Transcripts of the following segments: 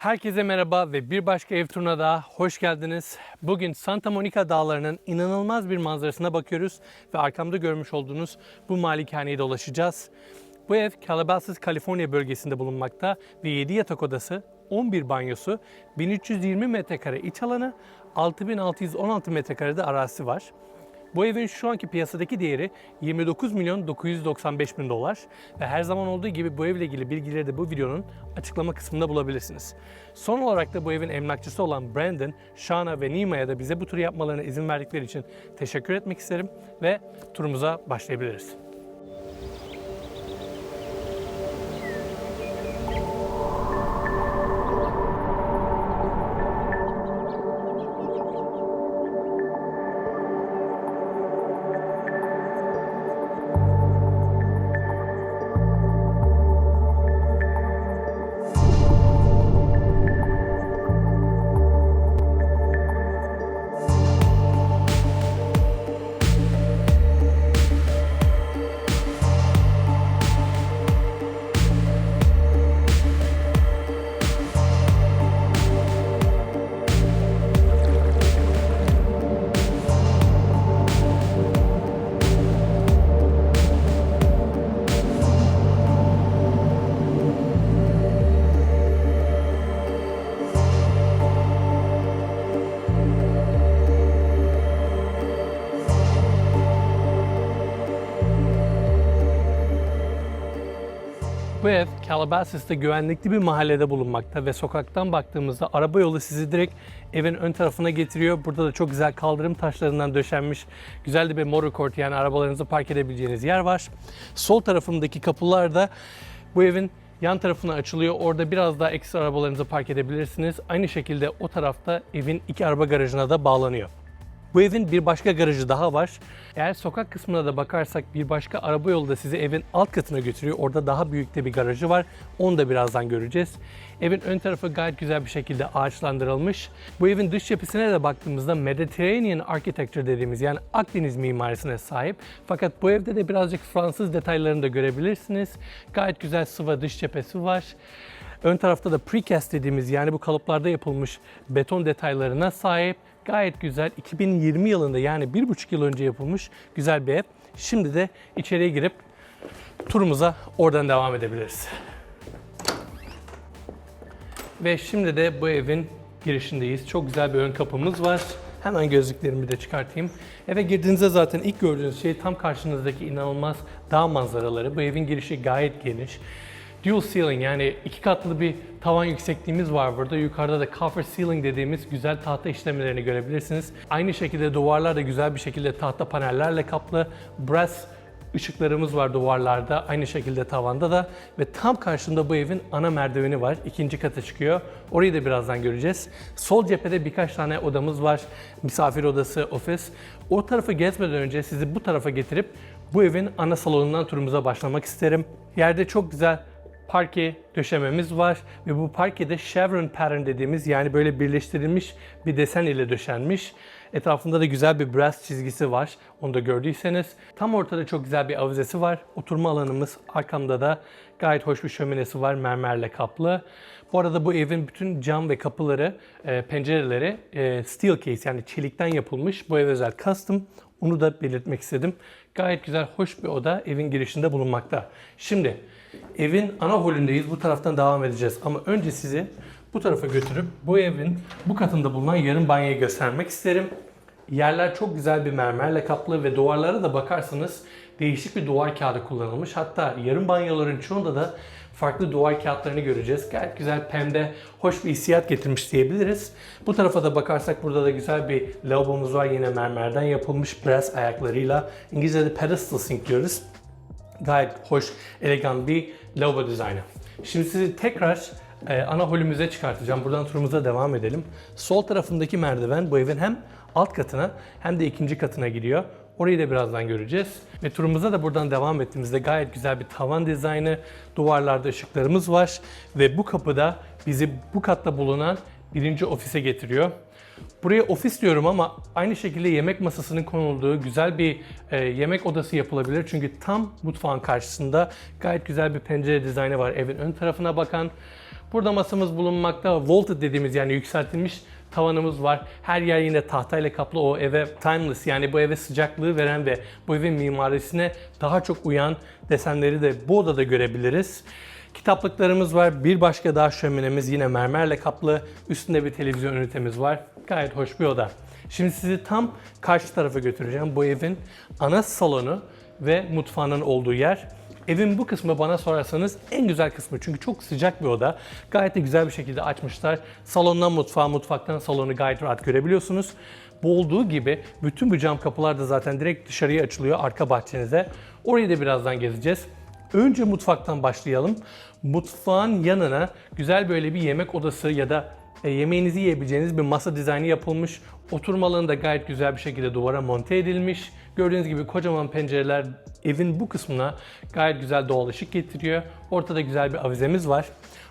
Herkese merhaba ve bir başka ev turuna daha hoş geldiniz. Bugün Santa Monica Dağları'nın inanılmaz bir manzarasına bakıyoruz ve arkamda görmüş olduğunuz bu malikaneyi dolaşacağız. Bu ev Calabasas, Kaliforniya bölgesinde bulunmakta ve 7 yatak odası, 11 banyosu, 1320 metrekare iç alanı, 6616 metrekarede arazisi var. Bu evin şu anki piyasadaki değeri 29 milyon 995 bin dolar ve her zaman olduğu gibi bu evle ilgili bilgileri de bu videonun açıklama kısmında bulabilirsiniz. Son olarak da bu evin emlakçısı olan Brandon, Shana ve Nima'ya da bize bu turu yapmalarına izin verdikleri için teşekkür etmek isterim ve turumuza başlayabiliriz. Calabasas'ta güvenlikli bir mahallede bulunmakta ve sokaktan baktığımızda araba yolu sizi direkt evin ön tarafına getiriyor. Burada da çok güzel kaldırım taşlarından döşenmiş güzel de bir motor court yani arabalarınızı park edebileceğiniz yer var. Sol tarafındaki kapılar da bu evin yan tarafına açılıyor. Orada biraz daha ekstra arabalarınızı park edebilirsiniz. Aynı şekilde o tarafta evin iki araba garajına da bağlanıyor. Bu evin bir başka garajı daha var. Eğer sokak kısmına da bakarsak bir başka araba yolu da sizi evin alt katına götürüyor. Orada daha büyük de bir garajı var. Onu da birazdan göreceğiz. Evin ön tarafı gayet güzel bir şekilde ağaçlandırılmış. Bu evin dış cephesine de baktığımızda Mediterranean Architecture dediğimiz yani Akdeniz mimarisine sahip. Fakat bu evde de birazcık Fransız detaylarını da görebilirsiniz. Gayet güzel sıva dış cephesi var. Ön tarafta da precast dediğimiz yani bu kalıplarda yapılmış beton detaylarına sahip. Gayet güzel 2020 yılında yani bir buçuk yıl önce yapılmış güzel bir ev. Şimdi de içeriye girip turumuza oradan devam edebiliriz. Ve şimdi de bu evin girişindeyiz. Çok güzel bir ön kapımız var. Hemen gözlüklerimi de çıkartayım. Eve girdiğinizde zaten ilk gördüğünüz şey tam karşınızdaki inanılmaz dağ manzaraları. Bu evin girişi gayet geniş. Dual ceiling yani iki katlı bir tavan yüksekliğimiz var burada. Yukarıda da copper ceiling dediğimiz güzel tahta işlemelerini görebilirsiniz. Aynı şekilde duvarlar da güzel bir şekilde tahta panellerle kaplı. Brass ışıklarımız var duvarlarda. Aynı şekilde tavanda da. Ve tam karşında bu evin ana merdiveni var. İkinci kata çıkıyor. Orayı da birazdan göreceğiz. Sol cephede birkaç tane odamız var. Misafir odası, ofis. O tarafı gezmeden önce sizi bu tarafa getirip bu evin ana salonundan turumuza başlamak isterim. Yerde çok güzel parke döşememiz var ve bu parkede chevron pattern dediğimiz yani böyle birleştirilmiş bir desen ile döşenmiş. Etrafında da güzel bir brass çizgisi var. Onu da gördüyseniz. Tam ortada çok güzel bir avizesi var. Oturma alanımız. Arkamda da gayet hoş bir şöminesi var. Mermerle kaplı. Bu arada bu evin bütün cam ve kapıları, e, pencereleri e, steel case yani çelikten yapılmış. Bu ev özel custom. Onu da belirtmek istedim. Gayet güzel, hoş bir oda evin girişinde bulunmakta. Şimdi evin ana holündeyiz. Bu taraftan devam edeceğiz. Ama önce sizi bu tarafa götürüp bu evin bu katında bulunan yarım banyoyu göstermek isterim. Yerler çok güzel bir mermerle kaplı ve duvarlara da bakarsanız değişik bir duvar kağıdı kullanılmış. Hatta yarım banyoların çoğunda da farklı duvar kağıtlarını göreceğiz. Gayet güzel pembe, hoş bir hissiyat getirmiş diyebiliriz. Bu tarafa da bakarsak burada da güzel bir lavabomuz var. Yine mermerden yapılmış brass ayaklarıyla. İngilizce'de pedestal sink diyoruz. Gayet hoş, elegan bir lavabo dizaynı. Şimdi sizi tekrar e, ana holümüze çıkartacağım. Buradan turumuza devam edelim. Sol tarafındaki merdiven bu evin hem alt katına hem de ikinci katına gidiyor. Orayı da birazdan göreceğiz. Ve turumuza da buradan devam ettiğimizde gayet güzel bir tavan dizaynı, duvarlarda ışıklarımız var ve bu kapıda bizi bu katta bulunan birinci ofise getiriyor. Buraya ofis diyorum ama aynı şekilde yemek masasının konulduğu güzel bir e, yemek odası yapılabilir. Çünkü tam mutfağın karşısında gayet güzel bir pencere dizaynı var evin ön tarafına bakan. Burada masamız bulunmakta. Vaulted dediğimiz yani yükseltilmiş tavanımız var. Her yer yine tahtayla kaplı o eve timeless yani bu eve sıcaklığı veren ve bu evin mimarisine daha çok uyan desenleri de bu odada görebiliriz. Kitaplıklarımız var. Bir başka daha şöminemiz yine mermerle kaplı. Üstünde bir televizyon ünitemiz var. Gayet hoş bir oda. Şimdi sizi tam karşı tarafa götüreceğim. Bu evin ana salonu ve mutfağının olduğu yer. Evin bu kısmı bana sorarsanız en güzel kısmı çünkü çok sıcak bir oda. Gayet de güzel bir şekilde açmışlar. Salondan mutfağa, mutfaktan salonu gayet rahat görebiliyorsunuz. Bu olduğu gibi bütün bu cam kapılar da zaten direkt dışarıya açılıyor arka bahçenize. Orayı da birazdan gezeceğiz. Önce mutfaktan başlayalım. Mutfağın yanına güzel böyle bir yemek odası ya da e, yemeğinizi yiyebileceğiniz bir masa dizaynı yapılmış. Oturma alanı da gayet güzel bir şekilde duvara monte edilmiş. Gördüğünüz gibi kocaman pencereler evin bu kısmına gayet güzel doğal ışık getiriyor. Ortada güzel bir avizemiz var.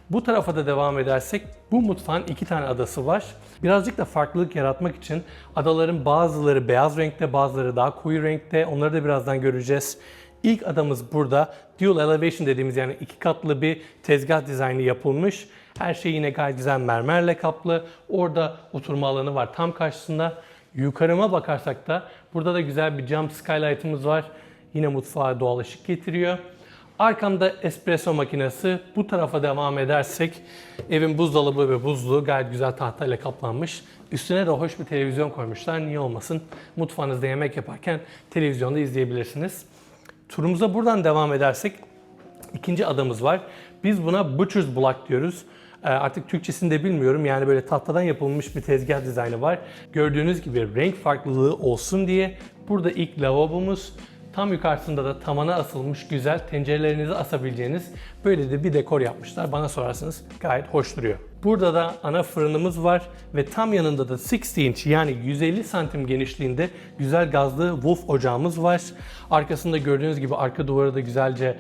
Bu tarafa da devam edersek bu mutfağın iki tane adası var. Birazcık da farklılık yaratmak için adaların bazıları beyaz renkte, bazıları daha koyu renkte. Onları da birazdan göreceğiz. İlk adamız burada dual elevation dediğimiz yani iki katlı bir tezgah dizaynı yapılmış. Her şey yine gayet güzel mermerle kaplı. Orada oturma alanı var tam karşısında. Yukarıma bakarsak da burada da güzel bir cam skylight'ımız var. Yine mutfağa doğal ışık getiriyor. Arkamda espresso makinesi. Bu tarafa devam edersek evin buzdolabı ve buzluğu gayet güzel tahtayla kaplanmış. Üstüne de hoş bir televizyon koymuşlar. Niye olmasın? Mutfağınızda yemek yaparken televizyonda izleyebilirsiniz. Turumuza buradan devam edersek ikinci adamız var. Biz buna Butcher's Block diyoruz. Ee, Artık Türkçesini de bilmiyorum. Yani böyle tahtadan yapılmış bir tezgah dizaynı var. Gördüğünüz gibi renk farklılığı olsun diye burada ilk lavabomuz Tam yukarısında da tavana asılmış güzel tencerelerinizi asabileceğiniz böyle de bir dekor yapmışlar. Bana sorarsanız gayet hoş duruyor. Burada da ana fırınımız var ve tam yanında da 60 inch yani 150 santim genişliğinde güzel gazlı Wolf ocağımız var. Arkasında gördüğünüz gibi arka duvarı da güzelce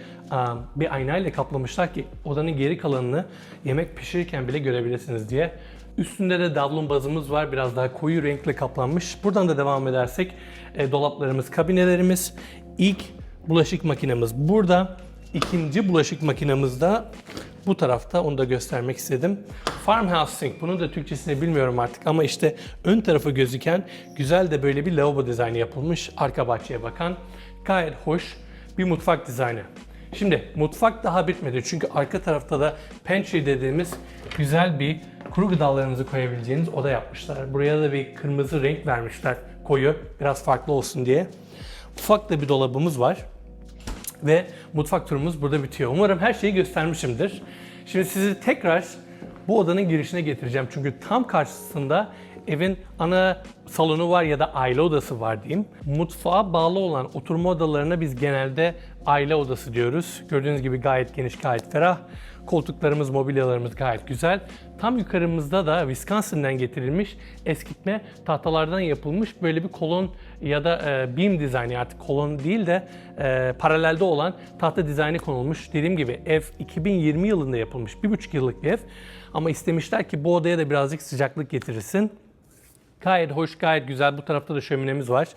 bir aynayla kaplamışlar ki odanın geri kalanını yemek pişirirken bile görebilirsiniz diye. Üstünde de davlun bazımız var. Biraz daha koyu renkle kaplanmış. Buradan da devam edersek dolaplarımız, kabinelerimiz. İlk bulaşık makinemiz burada. İkinci bulaşık makinemiz de bu tarafta. Onu da göstermek istedim. Farmhouse Sink. Bunun da Türkçesini bilmiyorum artık ama işte ön tarafı gözüken güzel de böyle bir lavabo dizaynı yapılmış. Arka bahçeye bakan. Gayet hoş bir mutfak dizaynı. Şimdi mutfak daha bitmedi çünkü arka tarafta da pantry dediğimiz güzel bir kuru gıdalarınızı koyabileceğiniz oda yapmışlar. Buraya da bir kırmızı renk vermişler koyu biraz farklı olsun diye. Ufak da bir dolabımız var. Ve mutfak turumuz burada bitiyor. Umarım her şeyi göstermişimdir. Şimdi sizi tekrar bu odanın girişine getireceğim. Çünkü tam karşısında evin ana salonu var ya da aile odası var diyeyim. Mutfağa bağlı olan oturma odalarına biz genelde aile odası diyoruz. Gördüğünüz gibi gayet geniş, gayet ferah. Koltuklarımız, mobilyalarımız gayet güzel. Tam yukarımızda da Wisconsin'den getirilmiş eskitme tahtalardan yapılmış böyle bir kolon ya da e, beam dizaynı artık kolon değil de e, paralelde olan tahta dizaynı konulmuş. Dediğim gibi ev 2020 yılında yapılmış. Bir buçuk yıllık bir ev. Ama istemişler ki bu odaya da birazcık sıcaklık getirirsin. Gayet hoş, gayet güzel. Bu tarafta da şöminemiz var.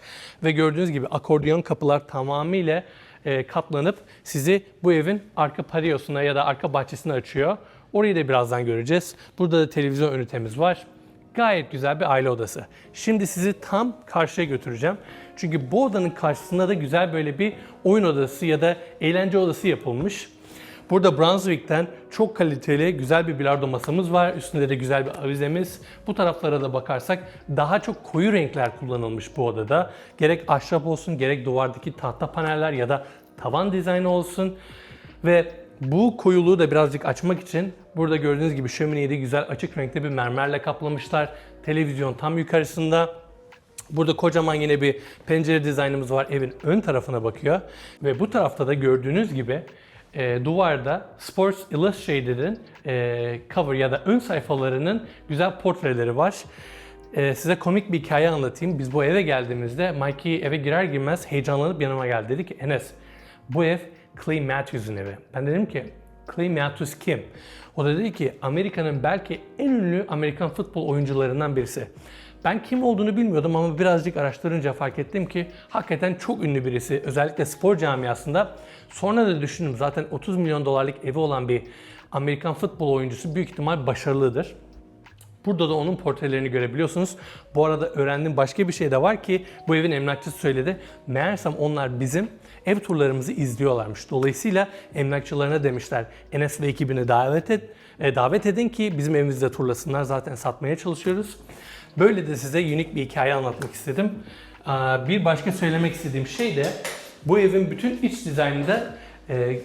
Ve gördüğünüz gibi akordeon kapılar tamamıyla e, katlanıp sizi bu evin arka patiosuna ya da arka bahçesine açıyor. Orayı da birazdan göreceğiz. Burada da televizyon ünitemiz var. Gayet güzel bir aile odası. Şimdi sizi tam karşıya götüreceğim. Çünkü bu odanın karşısında da güzel böyle bir oyun odası ya da eğlence odası yapılmış. Burada Brunswick'ten çok kaliteli güzel bir bilardo masamız var. Üstünde de güzel bir avizemiz. Bu taraflara da bakarsak daha çok koyu renkler kullanılmış bu odada. Gerek ahşap olsun gerek duvardaki tahta paneller ya da tavan dizaynı olsun. Ve bu koyuluğu da birazcık açmak için burada gördüğünüz gibi şömineyi de güzel açık renkli bir mermerle kaplamışlar. Televizyon tam yukarısında. Burada kocaman yine bir pencere dizaynımız var. Evin ön tarafına bakıyor. Ve bu tarafta da gördüğünüz gibi e, duvarda Sports Illustrated'in e, cover ya da ön sayfalarının güzel portreleri var. E, size komik bir hikaye anlatayım. Biz bu eve geldiğimizde Mikey eve girer girmez heyecanlanıp yanıma geldi. Dedi ki Enes bu ev Clay Matthews'un evi. Ben dedim ki Clay Matthews kim? O da dedi ki Amerika'nın belki en ünlü Amerikan futbol oyuncularından birisi. Ben kim olduğunu bilmiyordum ama birazcık araştırınca fark ettim ki hakikaten çok ünlü birisi. Özellikle spor camiasında. Sonra da düşündüm zaten 30 milyon dolarlık evi olan bir Amerikan futbol oyuncusu büyük ihtimal başarılıdır. Burada da onun portrelerini görebiliyorsunuz. Bu arada öğrendiğim başka bir şey de var ki bu evin emlakçısı söyledi. Meğersem onlar bizim ev turlarımızı izliyorlarmış. Dolayısıyla emlakçılarına demişler Enes ve ekibini davet et, e, davet edin ki bizim evimizde turlasınlar. Zaten satmaya çalışıyoruz. Böyle de size unik bir hikaye anlatmak istedim. Aa, Bir başka söylemek istediğim şey de bu evin bütün iç dizaynında e,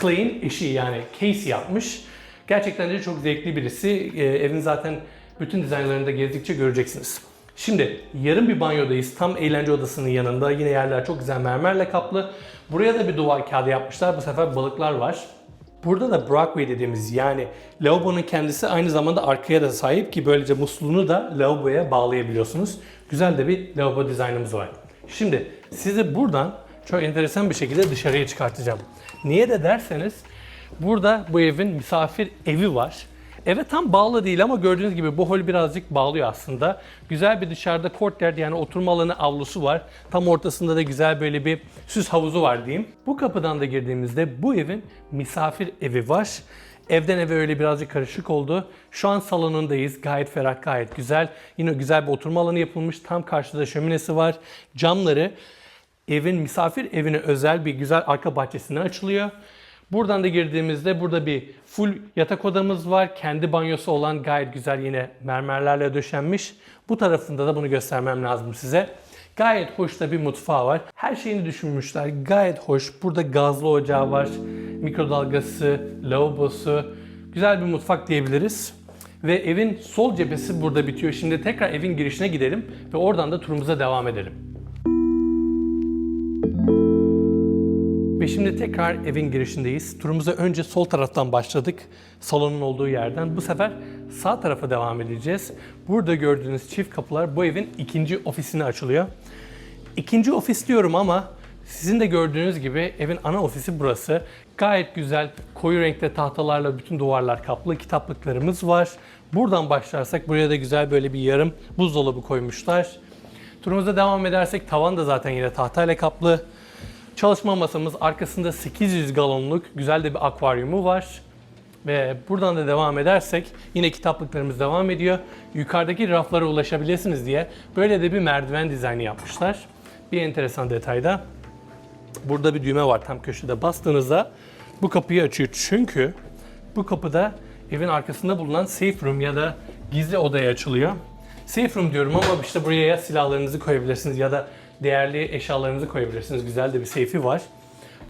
Clay'in eşi yani Casey yapmış. Gerçekten de çok zevkli birisi. Ee, evin zaten bütün dizaynlarını da gezdikçe göreceksiniz. Şimdi yarım bir banyodayız. Tam eğlence odasının yanında. Yine yerler çok güzel mermerle kaplı. Buraya da bir duvar kağıdı yapmışlar. Bu sefer balıklar var. Burada da Brockway dediğimiz yani lavabonun kendisi aynı zamanda arkaya da sahip ki böylece musluğunu da lavaboya bağlayabiliyorsunuz. Güzel de bir lavabo dizaynımız var. Şimdi sizi buradan çok enteresan bir şekilde dışarıya çıkartacağım. Niye de derseniz burada bu evin misafir evi var. Eve tam bağlı değil ama gördüğünüz gibi bu hol birazcık bağlıyor aslında. Güzel bir dışarıda courtyard yani oturma alanı avlusu var. Tam ortasında da güzel böyle bir süs havuzu var diyeyim. Bu kapıdan da girdiğimizde bu evin misafir evi var. Evden eve öyle birazcık karışık oldu. Şu an salonundayız. Gayet ferah, gayet güzel. Yine güzel bir oturma alanı yapılmış. Tam karşıda şöminesi var. Camları evin misafir evine özel bir güzel arka bahçesine açılıyor. Buradan da girdiğimizde burada bir full yatak odamız var. Kendi banyosu olan gayet güzel yine mermerlerle döşenmiş. Bu tarafında da bunu göstermem lazım size. Gayet hoş da bir mutfağı var. Her şeyini düşünmüşler. Gayet hoş. Burada gazlı ocağı var. Mikrodalgası, lavabosu. Güzel bir mutfak diyebiliriz. Ve evin sol cephesi burada bitiyor. Şimdi tekrar evin girişine gidelim ve oradan da turumuza devam edelim. Ve şimdi tekrar evin girişindeyiz. Turumuza önce sol taraftan başladık. Salonun olduğu yerden. Bu sefer sağ tarafa devam edeceğiz. Burada gördüğünüz çift kapılar bu evin ikinci ofisine açılıyor. İkinci ofis diyorum ama sizin de gördüğünüz gibi evin ana ofisi burası. Gayet güzel koyu renkte tahtalarla bütün duvarlar kaplı kitaplıklarımız var. Buradan başlarsak buraya da güzel böyle bir yarım buzdolabı koymuşlar. Turumuza devam edersek tavan da zaten yine tahtayla kaplı. Çalışma masamız arkasında 800 galonluk güzel de bir akvaryumu var. Ve buradan da devam edersek yine kitaplıklarımız devam ediyor. Yukarıdaki raflara ulaşabilirsiniz diye böyle de bir merdiven dizaynı yapmışlar. Bir enteresan detayda burada bir düğme var tam köşede bastığınızda bu kapıyı açıyor. Çünkü bu kapıda evin arkasında bulunan safe room ya da gizli odaya açılıyor. Safe room diyorum ama işte buraya ya silahlarınızı koyabilirsiniz ya da değerli eşyalarınızı koyabilirsiniz. Güzel de bir seyfi var.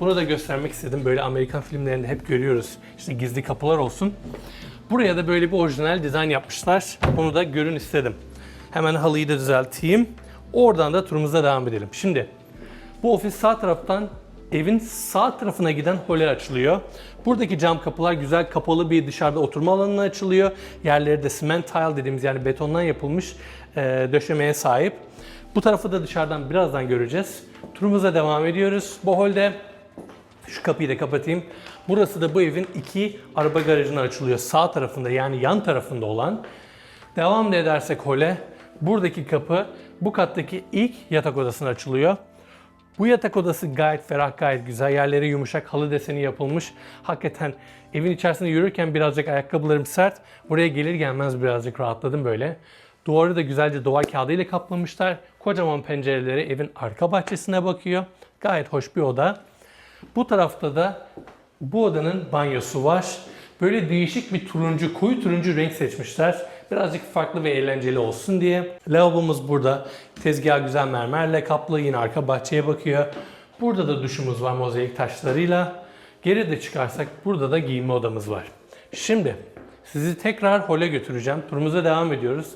Bunu da göstermek istedim. Böyle Amerikan filmlerinde hep görüyoruz. İşte gizli kapılar olsun. Buraya da böyle bir orijinal dizayn yapmışlar. Bunu da görün istedim. Hemen halıyı da düzelteyim. Oradan da turumuza devam edelim. Şimdi bu ofis sağ taraftan evin sağ tarafına giden hole açılıyor. Buradaki cam kapılar güzel kapalı bir dışarıda oturma alanına açılıyor. Yerleri de cement tile dediğimiz yani betondan yapılmış e, döşemeye sahip. Bu tarafı da dışarıdan birazdan göreceğiz. Turumuza devam ediyoruz. Bu holde şu kapıyı da kapatayım. Burası da bu evin iki araba garajına açılıyor. Sağ tarafında yani yan tarafında olan. Devam da edersek hole buradaki kapı bu kattaki ilk yatak odasına açılıyor. Bu yatak odası gayet ferah, gayet güzel. Yerleri yumuşak, halı deseni yapılmış. Hakikaten evin içerisinde yürürken birazcık ayakkabılarım sert. Buraya gelir gelmez birazcık rahatladım böyle. Duvarı da güzelce duvar kağıdıyla kaplamışlar. Kocaman pencereleri evin arka bahçesine bakıyor. Gayet hoş bir oda. Bu tarafta da bu odanın banyosu var. Böyle değişik bir turuncu, koyu turuncu renk seçmişler. Birazcık farklı ve eğlenceli olsun diye. Lavabomuz burada. Tezgah güzel mermerle kaplı. Yine arka bahçeye bakıyor. Burada da duşumuz var mozaik taşlarıyla. Geri de çıkarsak burada da giyinme odamız var. Şimdi sizi tekrar hole götüreceğim. Turumuza devam ediyoruz.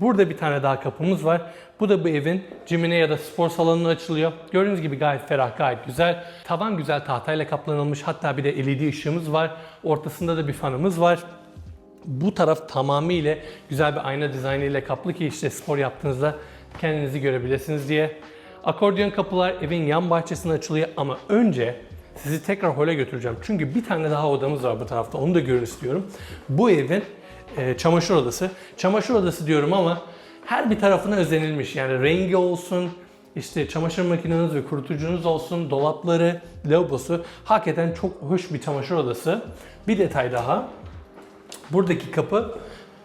Burada bir tane daha kapımız var. Bu da bu evin cimine ya da spor salonuna açılıyor. Gördüğünüz gibi gayet ferah, gayet güzel. Tavan güzel tahtayla kaplanılmış. Hatta bir de LED ışığımız var. Ortasında da bir fanımız var. Bu taraf tamamıyla güzel bir ayna dizaynı ile kaplı ki işte spor yaptığınızda kendinizi görebilirsiniz diye. Akordeon kapılar evin yan bahçesine açılıyor ama önce sizi tekrar hole götüreceğim. Çünkü bir tane daha odamız var bu tarafta. Onu da görün istiyorum. Bu evin e, çamaşır odası. Çamaşır odası diyorum ama her bir tarafına özenilmiş. Yani rengi olsun, işte çamaşır makineniz ve kurutucunuz olsun, dolapları, lavabosu hakikaten çok hoş bir çamaşır odası. Bir detay daha. Buradaki kapı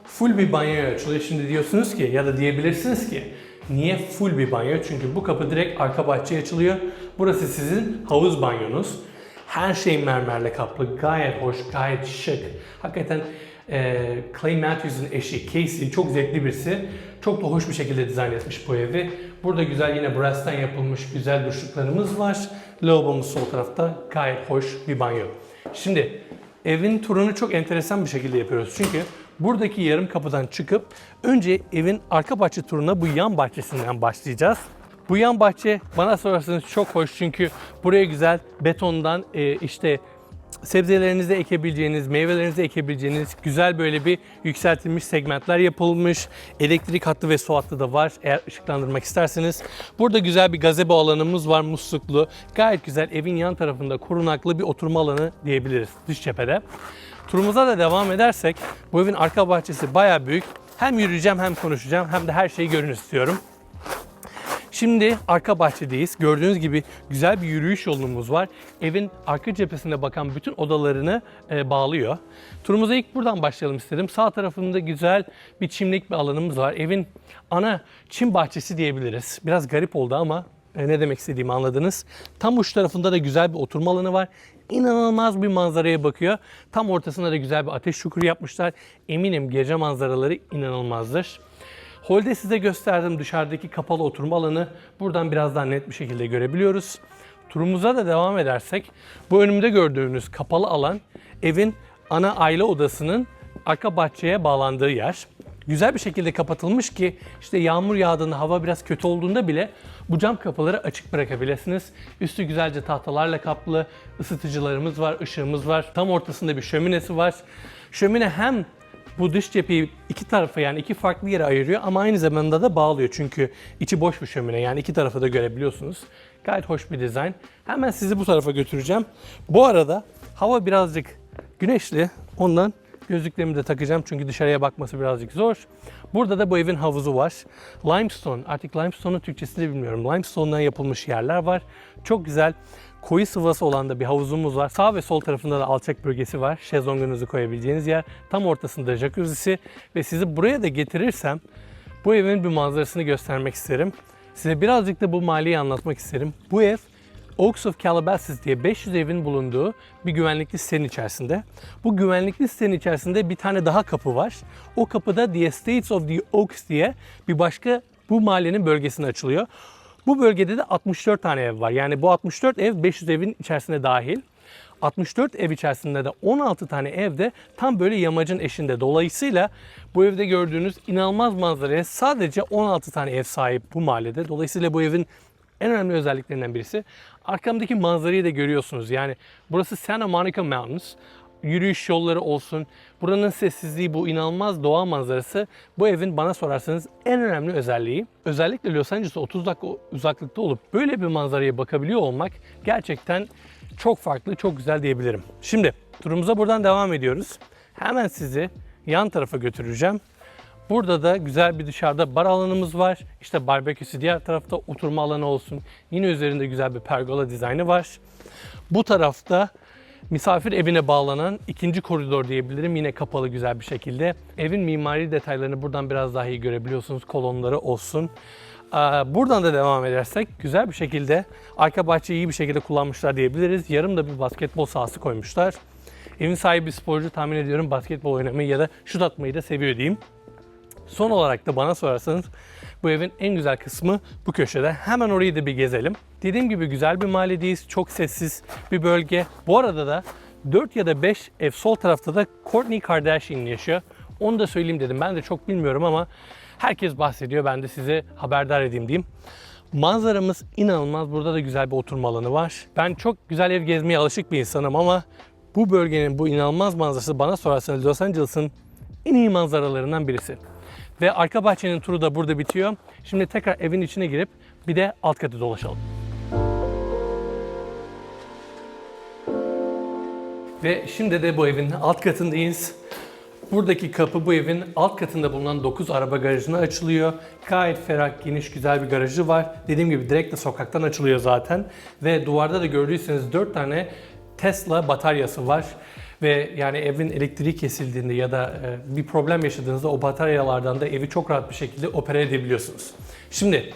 full bir banyoya açılıyor. Şimdi diyorsunuz ki ya da diyebilirsiniz ki niye full bir banyo? Çünkü bu kapı direkt arka bahçeye açılıyor. Burası sizin havuz banyonuz. Her şey mermerle kaplı. Gayet hoş, gayet şık. Hakikaten e, Clay Matthews'ın eşi Casey çok zevkli birisi. Çok da hoş bir şekilde dizayn etmiş bu evi. Burada güzel yine brass'tan yapılmış güzel duşluklarımız var. Lavabomuz sol tarafta. Gayet hoş bir banyo. Şimdi evin turunu çok enteresan bir şekilde yapıyoruz. Çünkü buradaki yarım kapıdan çıkıp önce evin arka bahçe turuna bu yan bahçesinden başlayacağız. Bu yan bahçe bana sorarsanız çok hoş çünkü buraya güzel betondan e, işte sebzelerinizi ekebileceğiniz, meyvelerinizi ekebileceğiniz güzel böyle bir yükseltilmiş segmentler yapılmış. Elektrik hattı ve su hattı da var eğer ışıklandırmak isterseniz. Burada güzel bir gazebo alanımız var musluklu. Gayet güzel evin yan tarafında korunaklı bir oturma alanı diyebiliriz dış cephede. Turumuza da devam edersek bu evin arka bahçesi bayağı büyük. Hem yürüyeceğim hem konuşacağım hem de her şeyi görün istiyorum. Şimdi arka bahçedeyiz. Gördüğünüz gibi güzel bir yürüyüş yolumuz var. Evin arka cephesine bakan bütün odalarını e, bağlıyor. Turumuza ilk buradan başlayalım istedim. Sağ tarafında güzel bir çimlik bir alanımız var. Evin ana çim bahçesi diyebiliriz. Biraz garip oldu ama e, ne demek istediğimi anladınız. Tam uç tarafında da güzel bir oturma alanı var. İnanılmaz bir manzaraya bakıyor. Tam ortasında da güzel bir ateş çukuru yapmışlar. Eminim gece manzaraları inanılmazdır. Holde size gösterdim dışarıdaki kapalı oturma alanı. Buradan biraz daha net bir şekilde görebiliyoruz. Turumuza da devam edersek bu önümde gördüğünüz kapalı alan evin ana aile odasının arka bahçeye bağlandığı yer. Güzel bir şekilde kapatılmış ki işte yağmur yağdığında hava biraz kötü olduğunda bile bu cam kapıları açık bırakabilirsiniz. Üstü güzelce tahtalarla kaplı, ısıtıcılarımız var, ışığımız var. Tam ortasında bir şöminesi var. Şömine hem bu dış cepheyi iki tarafa yani iki farklı yere ayırıyor ama aynı zamanda da bağlıyor. Çünkü içi boş bir şömine yani iki tarafı da görebiliyorsunuz. Gayet hoş bir dizayn. Hemen sizi bu tarafa götüreceğim. Bu arada hava birazcık güneşli. Ondan gözlüklerimi de takacağım çünkü dışarıya bakması birazcık zor. Burada da bu evin havuzu var. Limestone, artık limestone'un Türkçesini bilmiyorum. Limestone'dan yapılmış yerler var. Çok güzel koyu sıvası olan da bir havuzumuz var. Sağ ve sol tarafında da alçak bölgesi var. Şezlongunuzu koyabileceğiniz yer. Tam ortasında jacuzzi'si ve sizi buraya da getirirsem bu evin bir manzarasını göstermek isterim. Size birazcık da bu maliyi anlatmak isterim. Bu ev Oaks of Calabasas diye 500 evin bulunduğu bir güvenlikli sitenin içerisinde. Bu güvenlikli sitenin içerisinde bir tane daha kapı var. O kapıda The Estates of the Oaks diye bir başka bu mahallenin bölgesine açılıyor. Bu bölgede de 64 tane ev var. Yani bu 64 ev 500 evin içerisinde dahil. 64 ev içerisinde de 16 tane evde tam böyle yamacın eşinde. Dolayısıyla bu evde gördüğünüz inanılmaz manzaraya sadece 16 tane ev sahip bu mahallede. Dolayısıyla bu evin en önemli özelliklerinden birisi arkamdaki manzarayı da görüyorsunuz. Yani burası Santa Monica Mountains. Yürüyüş yolları olsun. Buranın sessizliği, bu inanılmaz doğa manzarası bu evin bana sorarsanız en önemli özelliği. Özellikle Los Angeles'a 30 dakika uzaklıkta olup böyle bir manzaraya bakabiliyor olmak gerçekten çok farklı, çok güzel diyebilirim. Şimdi turumuza buradan devam ediyoruz. Hemen sizi yan tarafa götüreceğim. Burada da güzel bir dışarıda bar alanımız var. İşte barbeküsü diğer tarafta oturma alanı olsun. Yine üzerinde güzel bir pergola dizaynı var. Bu tarafta misafir evine bağlanan ikinci koridor diyebilirim. Yine kapalı güzel bir şekilde. Evin mimari detaylarını buradan biraz daha iyi görebiliyorsunuz. Kolonları olsun. Buradan da devam edersek güzel bir şekilde arka bahçeyi iyi bir şekilde kullanmışlar diyebiliriz. Yarım da bir basketbol sahası koymuşlar. Evin sahibi sporcu tahmin ediyorum basketbol oynamayı ya da şut atmayı da seviyor diyeyim. Son olarak da bana sorarsanız bu evin en güzel kısmı bu köşede. Hemen orayı da bir gezelim. Dediğim gibi güzel bir mahalledeyiz. Çok sessiz bir bölge. Bu arada da 4 ya da 5 ev sol tarafta da Kourtney Kardashian yaşıyor. Onu da söyleyeyim dedim. Ben de çok bilmiyorum ama herkes bahsediyor. Ben de size haberdar edeyim diyeyim. Manzaramız inanılmaz. Burada da güzel bir oturma alanı var. Ben çok güzel ev gezmeye alışık bir insanım ama bu bölgenin bu inanılmaz manzarası bana sorarsanız Los Angeles'ın en iyi manzaralarından birisi. Ve arka bahçenin turu da burada bitiyor. Şimdi tekrar evin içine girip bir de alt katı dolaşalım. Ve şimdi de bu evin alt katındayız. Buradaki kapı bu evin alt katında bulunan 9 araba garajına açılıyor. Gayet ferah, geniş, güzel bir garajı var. Dediğim gibi direkt de sokaktan açılıyor zaten. Ve duvarda da gördüyseniz 4 tane Tesla bataryası var. Ve yani evin elektriği kesildiğinde ya da e, bir problem yaşadığınızda o bataryalardan da evi çok rahat bir şekilde opera edebiliyorsunuz. Şimdi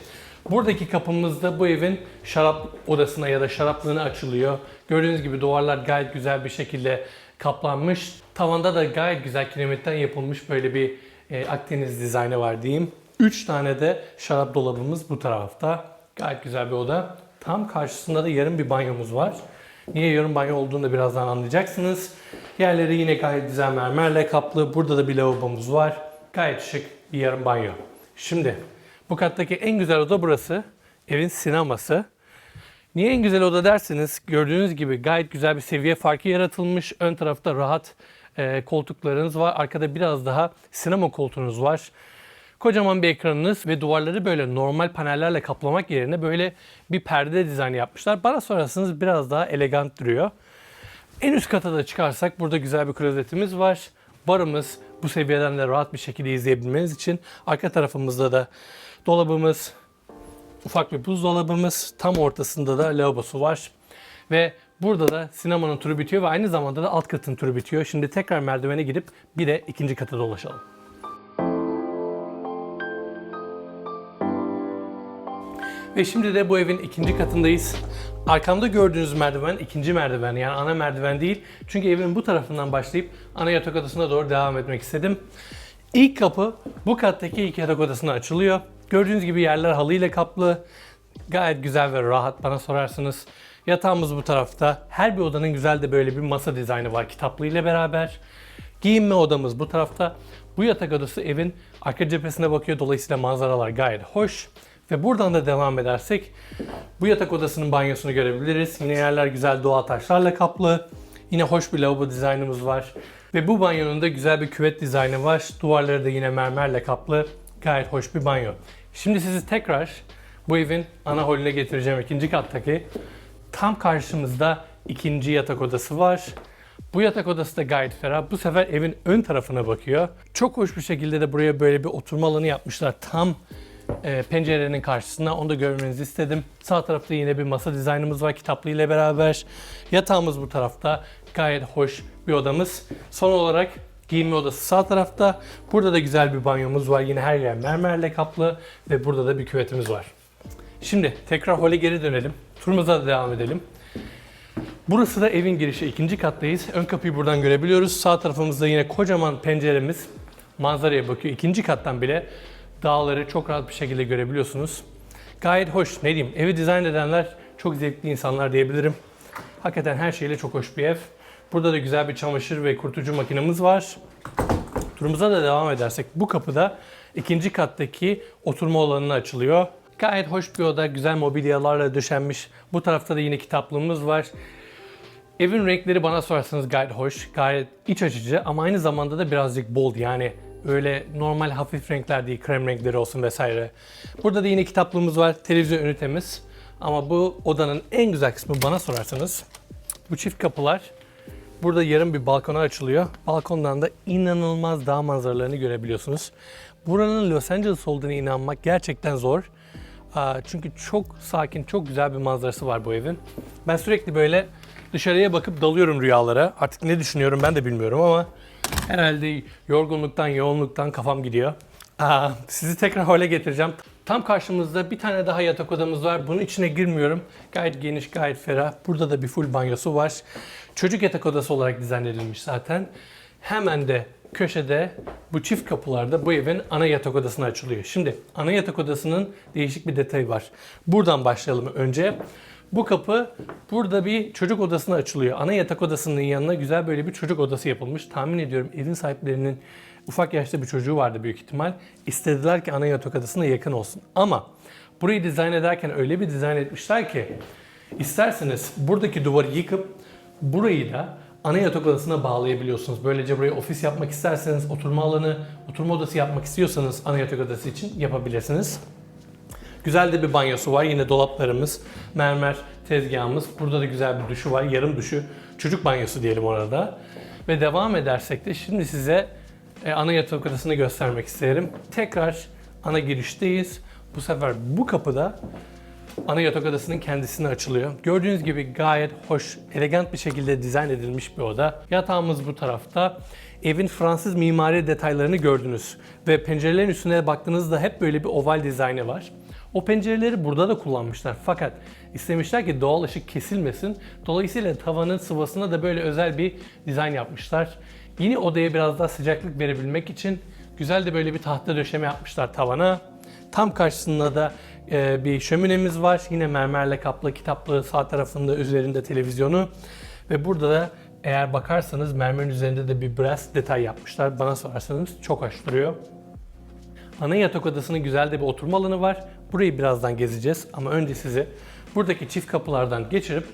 buradaki kapımızda bu evin şarap odasına ya da şaraplığına açılıyor. Gördüğünüz gibi duvarlar gayet güzel bir şekilde kaplanmış. Tavanda da gayet güzel kiremitten yapılmış böyle bir e, Akdeniz dizaynı var diyeyim. 3 tane de şarap dolabımız bu tarafta. Gayet güzel bir oda. Tam karşısında da yarım bir banyomuz var. Niye yarım banyo olduğunu da birazdan anlayacaksınız. Yerleri yine gayet güzel mermerle kaplı. Burada da bir lavabomuz var. Gayet şık bir yarım banyo. Şimdi bu kattaki en güzel oda burası. Evin sineması. Niye en güzel oda derseniz gördüğünüz gibi gayet güzel bir seviye farkı yaratılmış. Ön tarafta rahat e, koltuklarınız var. Arkada biraz daha sinema koltuğunuz var. Kocaman bir ekranınız ve duvarları böyle normal panellerle kaplamak yerine böyle bir perde dizaynı yapmışlar. Bana sorarsanız biraz daha elegant duruyor. En üst kata da çıkarsak burada güzel bir klozetimiz var. Barımız bu seviyeden de rahat bir şekilde izleyebilmeniz için. Arka tarafımızda da dolabımız, ufak bir buzdolabımız, tam ortasında da lavabosu var. Ve burada da sinemanın turu bitiyor ve aynı zamanda da alt katın turu bitiyor. Şimdi tekrar merdivene gidip bir de ikinci kata dolaşalım. Ve şimdi de bu evin ikinci katındayız. Arkamda gördüğünüz merdiven ikinci merdiven yani ana merdiven değil. Çünkü evin bu tarafından başlayıp ana yatak odasına doğru devam etmek istedim. İlk kapı bu kattaki ilk yatak odasına açılıyor. Gördüğünüz gibi yerler halıyla kaplı. Gayet güzel ve rahat bana sorarsınız. Yatağımız bu tarafta. Her bir odanın güzel de böyle bir masa dizaynı var kitaplığı ile beraber. Giyinme odamız bu tarafta. Bu yatak odası evin arka cephesine bakıyor. Dolayısıyla manzaralar gayet hoş. Ve buradan da devam edersek bu yatak odasının banyosunu görebiliriz. Yine yerler güzel doğal taşlarla kaplı. Yine hoş bir lavabo dizaynımız var. Ve bu banyonun da güzel bir küvet dizaynı var. Duvarları da yine mermerle kaplı. Gayet hoş bir banyo. Şimdi sizi tekrar bu evin ana holüne getireceğim ikinci kattaki. Tam karşımızda ikinci yatak odası var. Bu yatak odası da gayet ferah. Bu sefer evin ön tarafına bakıyor. Çok hoş bir şekilde de buraya böyle bir oturma alanı yapmışlar. Tam e, pencerenin karşısına onu da görmenizi istedim. Sağ tarafta yine bir masa dizaynımız var kitaplı ile beraber. Yatağımız bu tarafta. Gayet hoş bir odamız. Son olarak giyinme odası sağ tarafta. Burada da güzel bir banyomuz var. Yine her yer mermerle kaplı ve burada da bir küvetimiz var. Şimdi tekrar hole geri dönelim. Turumuza da devam edelim. Burası da evin girişi. ikinci kattayız. Ön kapıyı buradan görebiliyoruz. Sağ tarafımızda yine kocaman penceremiz manzaraya bakıyor. İkinci kattan bile dağları çok rahat bir şekilde görebiliyorsunuz. Gayet hoş. Ne diyeyim? Evi dizayn edenler çok zevkli insanlar diyebilirim. Hakikaten her şeyle çok hoş bir ev. Burada da güzel bir çamaşır ve kurtucu makinemiz var. Turumuza da devam edersek bu kapıda ikinci kattaki oturma alanına açılıyor. Gayet hoş bir oda, güzel mobilyalarla döşenmiş. Bu tarafta da yine kitaplığımız var. Evin renkleri bana sorarsanız gayet hoş, gayet iç açıcı ama aynı zamanda da birazcık bold yani öyle normal hafif renkler değil, krem renkleri olsun vesaire. Burada da yine kitaplığımız var, televizyon ünitemiz. Ama bu odanın en güzel kısmı bana sorarsanız bu çift kapılar. Burada yarım bir balkona açılıyor. Balkondan da inanılmaz dağ manzaralarını görebiliyorsunuz. Buranın Los Angeles olduğunu inanmak gerçekten zor. Çünkü çok sakin, çok güzel bir manzarası var bu evin. Ben sürekli böyle dışarıya bakıp dalıyorum rüyalara. Artık ne düşünüyorum ben de bilmiyorum ama herhalde yorgunluktan, yoğunluktan kafam gidiyor. Aa, sizi tekrar hale getireceğim. Tam karşımızda bir tane daha yatak odamız var. Bunun içine girmiyorum. Gayet geniş, gayet ferah. Burada da bir full banyosu var. Çocuk yatak odası olarak dizayn edilmiş zaten. Hemen de köşede bu çift kapılarda bu evin ana yatak odasına açılıyor. Şimdi ana yatak odasının değişik bir detayı var. Buradan başlayalım önce. Bu kapı burada bir çocuk odasına açılıyor. Ana yatak odasının yanına güzel böyle bir çocuk odası yapılmış. Tahmin ediyorum evin sahiplerinin ufak yaşta bir çocuğu vardı büyük ihtimal. İstediler ki ana yatak odasına yakın olsun. Ama burayı dizayn ederken öyle bir dizayn etmişler ki isterseniz buradaki duvarı yıkıp burayı da ana yatak odasına bağlayabiliyorsunuz. Böylece burayı ofis yapmak isterseniz, oturma alanı, oturma odası yapmak istiyorsanız ana yatak odası için yapabilirsiniz. Güzel de bir banyosu var. Yine dolaplarımız, mermer tezgahımız. Burada da güzel bir duşu var. Yarım duşu. Çocuk banyosu diyelim orada. Ve devam edersek de şimdi size e, ana yatak odasını göstermek isterim. Tekrar ana girişteyiz. Bu sefer bu kapıda ana yatak odasının kendisine açılıyor. Gördüğünüz gibi gayet hoş, elegant bir şekilde dizayn edilmiş bir oda. Yatağımız bu tarafta. Evin Fransız mimari detaylarını gördünüz. Ve pencerelerin üstüne baktığınızda hep böyle bir oval dizaynı var. O pencereleri burada da kullanmışlar. Fakat istemişler ki doğal ışık kesilmesin. Dolayısıyla tavanın sıvasına da böyle özel bir dizayn yapmışlar. Yine odaya biraz daha sıcaklık verebilmek için güzel de böyle bir tahta döşeme yapmışlar tavana. Tam karşısında da e, bir şöminemiz var. Yine mermerle kaplı kitaplığı sağ tarafında üzerinde televizyonu. Ve burada da eğer bakarsanız mermerin üzerinde de bir brass detay yapmışlar. Bana sorarsanız çok hoş duruyor. Ana yatak odasının güzel de bir oturma alanı var. Burayı birazdan gezeceğiz ama önce sizi buradaki çift kapılardan geçirip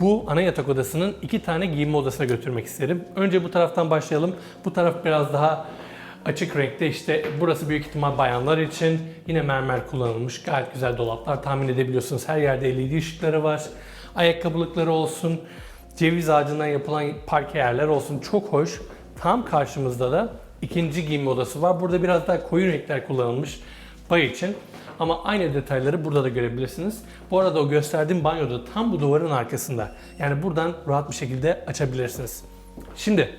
bu ana yatak odasının iki tane giyinme odasına götürmek isterim. Önce bu taraftan başlayalım. Bu taraf biraz daha açık renkte. İşte burası büyük ihtimal bayanlar için. Yine mermer kullanılmış. Gayet güzel dolaplar. Tahmin edebiliyorsunuz her yerde LED ışıkları var. Ayakkabılıkları olsun ceviz ağacından yapılan parke yerler olsun. Çok hoş. Tam karşımızda da ikinci giyinme odası var. Burada biraz daha koyu renkler kullanılmış. Bay için ama aynı detayları burada da görebilirsiniz. Bu arada o gösterdiğim banyoda tam bu duvarın arkasında. Yani buradan rahat bir şekilde açabilirsiniz. Şimdi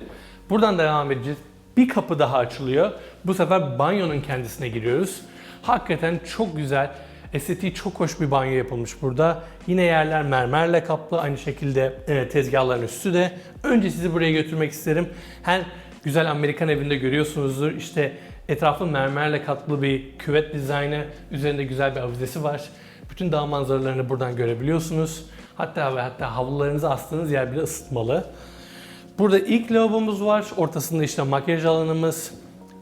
buradan devam edeceğiz. Bir kapı daha açılıyor. Bu sefer banyonun kendisine giriyoruz. Hakikaten çok güzel, estetiği çok hoş bir banyo yapılmış burada. Yine yerler mermerle kaplı. Aynı şekilde e, tezgahların üstü de. Önce sizi buraya götürmek isterim. Her güzel Amerikan evinde görüyorsunuzdur. İşte etrafı mermerle kaplı bir küvet dizaynı. Üzerinde güzel bir avizesi var. Bütün dağ manzaralarını buradan görebiliyorsunuz. Hatta ve hatta havlularınızı astığınız yer bile ısıtmalı. Burada ilk lavabomuz var. Ortasında işte makyaj alanımız.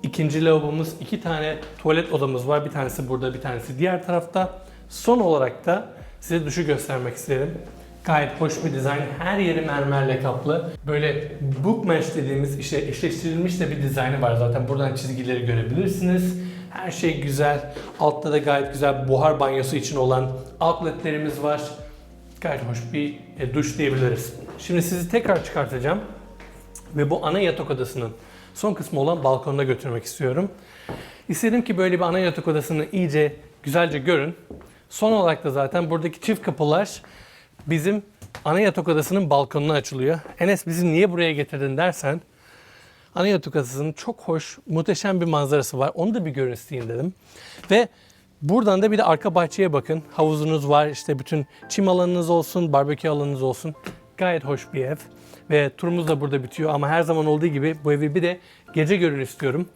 İkinci lavabomuz. iki tane tuvalet odamız var. Bir tanesi burada, bir tanesi diğer tarafta. Son olarak da size duşu göstermek isterim. Gayet hoş bir dizayn. Her yeri mermerle kaplı. Böyle book mesh dediğimiz işte eşleştirilmiş de bir dizaynı var zaten. Buradan çizgileri görebilirsiniz. Her şey güzel. Altta da gayet güzel buhar banyosu için olan outletlerimiz var. Gayet hoş bir e, duş diyebiliriz. Şimdi sizi tekrar çıkartacağım ve bu ana yatak odasının son kısmı olan balkonuna götürmek istiyorum. İstedim ki böyle bir ana yatak odasını iyice güzelce görün. Son olarak da zaten buradaki çift kapılar bizim ana yatak odasının balkonuna açılıyor. Enes bizi niye buraya getirdin dersen ana yatak odasının çok hoş, muhteşem bir manzarası var. Onu da bir görün isteyeyim dedim. Ve buradan da bir de arka bahçeye bakın. Havuzunuz var, işte bütün çim alanınız olsun, barbekü alanınız olsun. Gayet hoş bir ev. Ve turumuz da burada bitiyor ama her zaman olduğu gibi bu evi bir de gece görün istiyorum.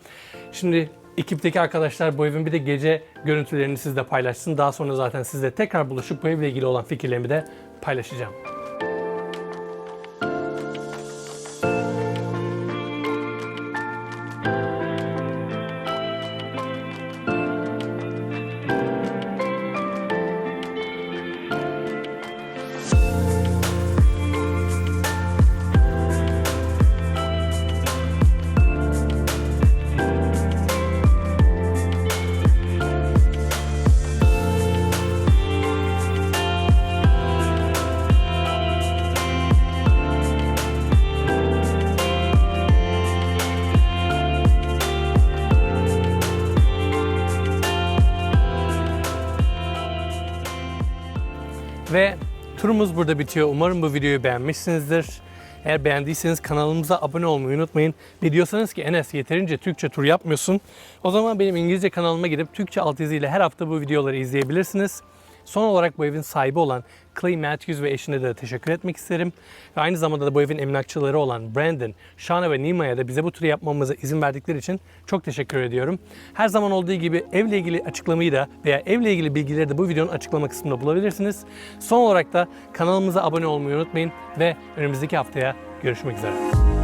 Şimdi ekipteki arkadaşlar bu evin bir de gece görüntülerini sizle paylaşsın. Daha sonra zaten sizle tekrar buluşup bu evle ilgili olan fikirlerimi de paylaşacağım. Ve turumuz burada bitiyor. Umarım bu videoyu beğenmişsinizdir. Eğer beğendiyseniz kanalımıza abone olmayı unutmayın. Ve diyorsanız ki Enes yeterince Türkçe tur yapmıyorsun. O zaman benim İngilizce kanalıma gidip Türkçe altyazı ile her hafta bu videoları izleyebilirsiniz. Son olarak bu evin sahibi olan Clay Matthews ve eşine de teşekkür etmek isterim. Ve aynı zamanda da bu evin emlakçıları olan Brandon, Shana ve Nima'ya da bize bu turu yapmamıza izin verdikleri için çok teşekkür ediyorum. Her zaman olduğu gibi evle ilgili açıklamayı da veya evle ilgili bilgileri de bu videonun açıklama kısmında bulabilirsiniz. Son olarak da kanalımıza abone olmayı unutmayın ve önümüzdeki haftaya görüşmek üzere.